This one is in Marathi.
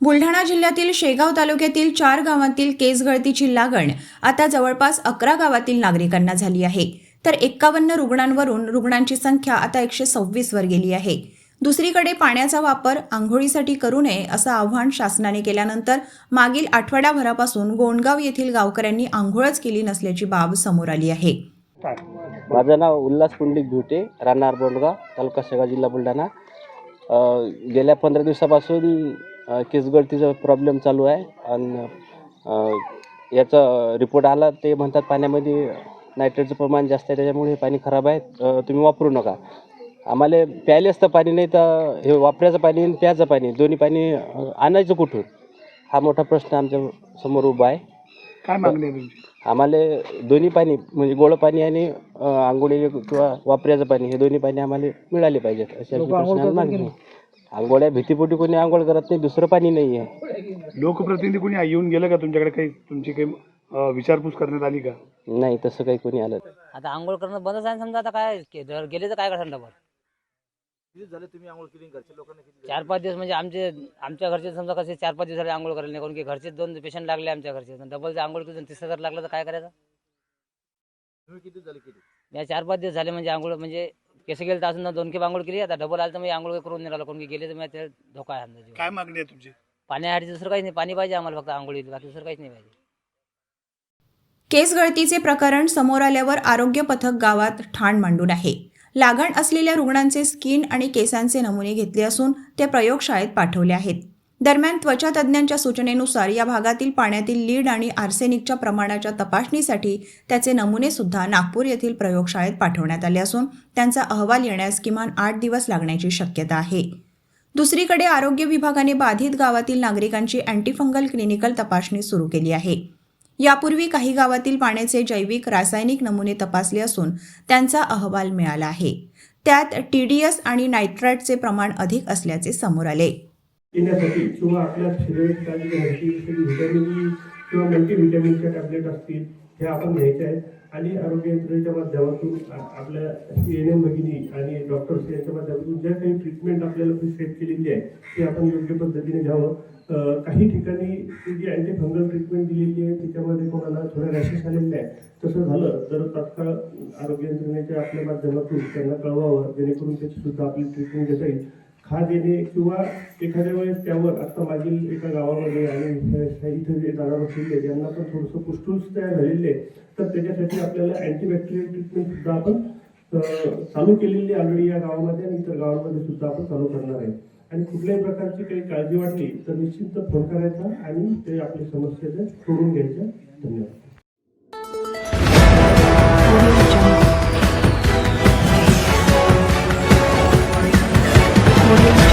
बुलढाणा जिल्ह्यातील शेगाव तालुक्यातील चार गावांतील केस गळतीची लागण आता जवळपास अकरा गावातील नागरिकांना झाली आहे. तर एक्कावन्न रुग्णांवरून रुग्णांची संख्या आता एकशे सव्वीसवर गेली आहे. दुसरीकडे पाण्याचा वापर आंघोळीसाठी करू नये असं आव्हान शासनाने केल्यानंतर मागील आठवड्याभरापासून गोंडगाव येथील गावकऱ्यांनी आंघोळच केली नसल्याची बाब समोर आली आहे. माझं नाव उल्हास पुंडलिक धुटे राहणार बोंडगाव तालुका शेगाव जिल्हा बुलढाणा. गेल्या पंधरा दिवसापासून केसगळतीचा प्रॉब्लेम चालू आहे आणि याचा रिपोर्ट आला ते म्हणतात पाण्यामध्ये नायट्रेटचं प्रमाण जास्त आहे त्याच्यामुळे हे पाणी खराब आहे. तुम्ही वापरू नका. आम्हाला प्यायलेच तर पाणी नाही तर हे वापरायचं पाणी आणि प्यायचं पाणी दोन्ही पाणी आणायचं कुठून? हा मोठा प्रश्न आमच्यासमोर उभा आहे. काय मागणी आहे तुमची? आम्हाला दोन्ही पाणी म्हणजे गोड पाणी आणि आंघोळी किंवा वापरायचं पाणी हे दोन्ही पाणी आम्हाला मिळाले पाहिजेत अशा प्रश्नाला मागणी आहे. आंघोळ्या भीतीपोटी कोणी आंघोळ करत नाही दुसरं पाणी नाही आहे लोकप्रतिनिधी कोणी येऊन गेलं का तुमच्याकडे काही तुमची काही अं, विचारपूस करण्यात आली का नाही तसं काही कोणी आलं नाही. आता आंघोळ करणं बंदच आहे समजा आता काय के- जर गेले तर काय करणार डबल चार पाच दिवस म्हणजे आमचे आमच्या घरचे समजा कसे चार पाच दिवस झाले आंघोळ करायला नाही कारण की घरचे दोन पेशंट लागले आमच्या घरचे. डबल आंघोळ केली तिसरं जर लागलं तर काय करायचं? या चार पाच दिवस झाले म्हणजे आंघोळ म्हणजे केस गेले तर अजून दोन केप आंघोळ केली आता डबल आलं तर मी आंघोळ करून नाही राहिलो कारण की गेले तर मी ते धोका आहे काय मागणी आहे तुमची? पाण्यासाठी दुसरं काहीच नाही पाणी पाहिजे आम्हाला फक्त आंघोळीला बाकी दुसरं काहीच नाही पाहिजे. केस गळतीचे प्रकरण समोर आल्यावर आरोग्य पथक गावात ठाण मांडून आहे. लागण असलेल्या रुग्णांचे स्किन आणि केसांचे नमुने घेतले असून ते प्रयोगशाळेत पाठवले आहेत. दरम्यान त्वचा तज्ज्ञांच्या सूचनेनुसार या भागातील पाण्यातील लीड आणि आर्सेनिकच्या प्रमाणाच्या तपासणीसाठी त्याचे नमुने सुद्धा नागपूर येथील प्रयोगशाळेत पाठवण्यात आले असून त्यांचा अहवाल येण्यास किमान आठ दिवस लागण्याची शक्यता आहे. दुसरीकडे आरोग्य विभागाने बाधित गावातील नागरिकांची अँटीफंगल क्लिनिकल तपासणी सुरू केली आहे. यापूर्वी काही गावातील पाण्याचे जैविक रासायनिक नमुने तपासले असून त्यांचा अहवाल मिळाला आहे. त्यात टीडीएस आणि नायट्राईटचे प्रमाण अधिक असल्याचे समोर आले. येण्यासाठी किंवा आपल्या शरीराची व्हिटॅमिन e किंवा मल्टीव्हिटॅमिनच्या टॅबलेट असतील हे आपण घ्यायचे आहेत. आणि आरोग्य यंत्रणेच्या माध्यमातून आपल्या एन एम भगिनी आणि डॉक्टर्स यांच्या माध्यमातून ज्या काही ट्रीटमेंट आपल्याला सेट केलेली आहे ते आपण योग्य पद्धतीने घ्यावं. काही ठिकाणी जी अँटी फंगल ट्रीटमेंट दिलेली आहे त्याच्यामध्ये कोणाला थोड्या रॅशेस आलेले आहे तसं झालं. तर तात्काळ आरोग्य यंत्रणेच्या आपल्या माध्यमातून त्यांना कळवावं जेणेकरून त्याची सुद्धा आपली ट्रीटमेंट घेता येईल. खाद येणे किंवा एखाद्या वेळेस त्यावर आत्ता मागील एका गावामध्ये आणि इथं जे जागा बसलेले ज्यांना पण थोडंसं पुष्टूस तयार झालेले आहे, तर त्याच्यासाठी आपल्याला अँटीबॅक्टेरियल ट्रीटमेंट सुद्धा आपण चालू केलेली ऑलरेडी या गावामध्ये आणि इतर गावांमध्ये सुद्धा आपण चालू करणार आहे. आणि कुठल्याही प्रकारची काही काळजी वाटली तर निश्चित फोन करायचा आणि ते आपली समस्या सोडून घ्यायच्या धन्यवाद Thank you.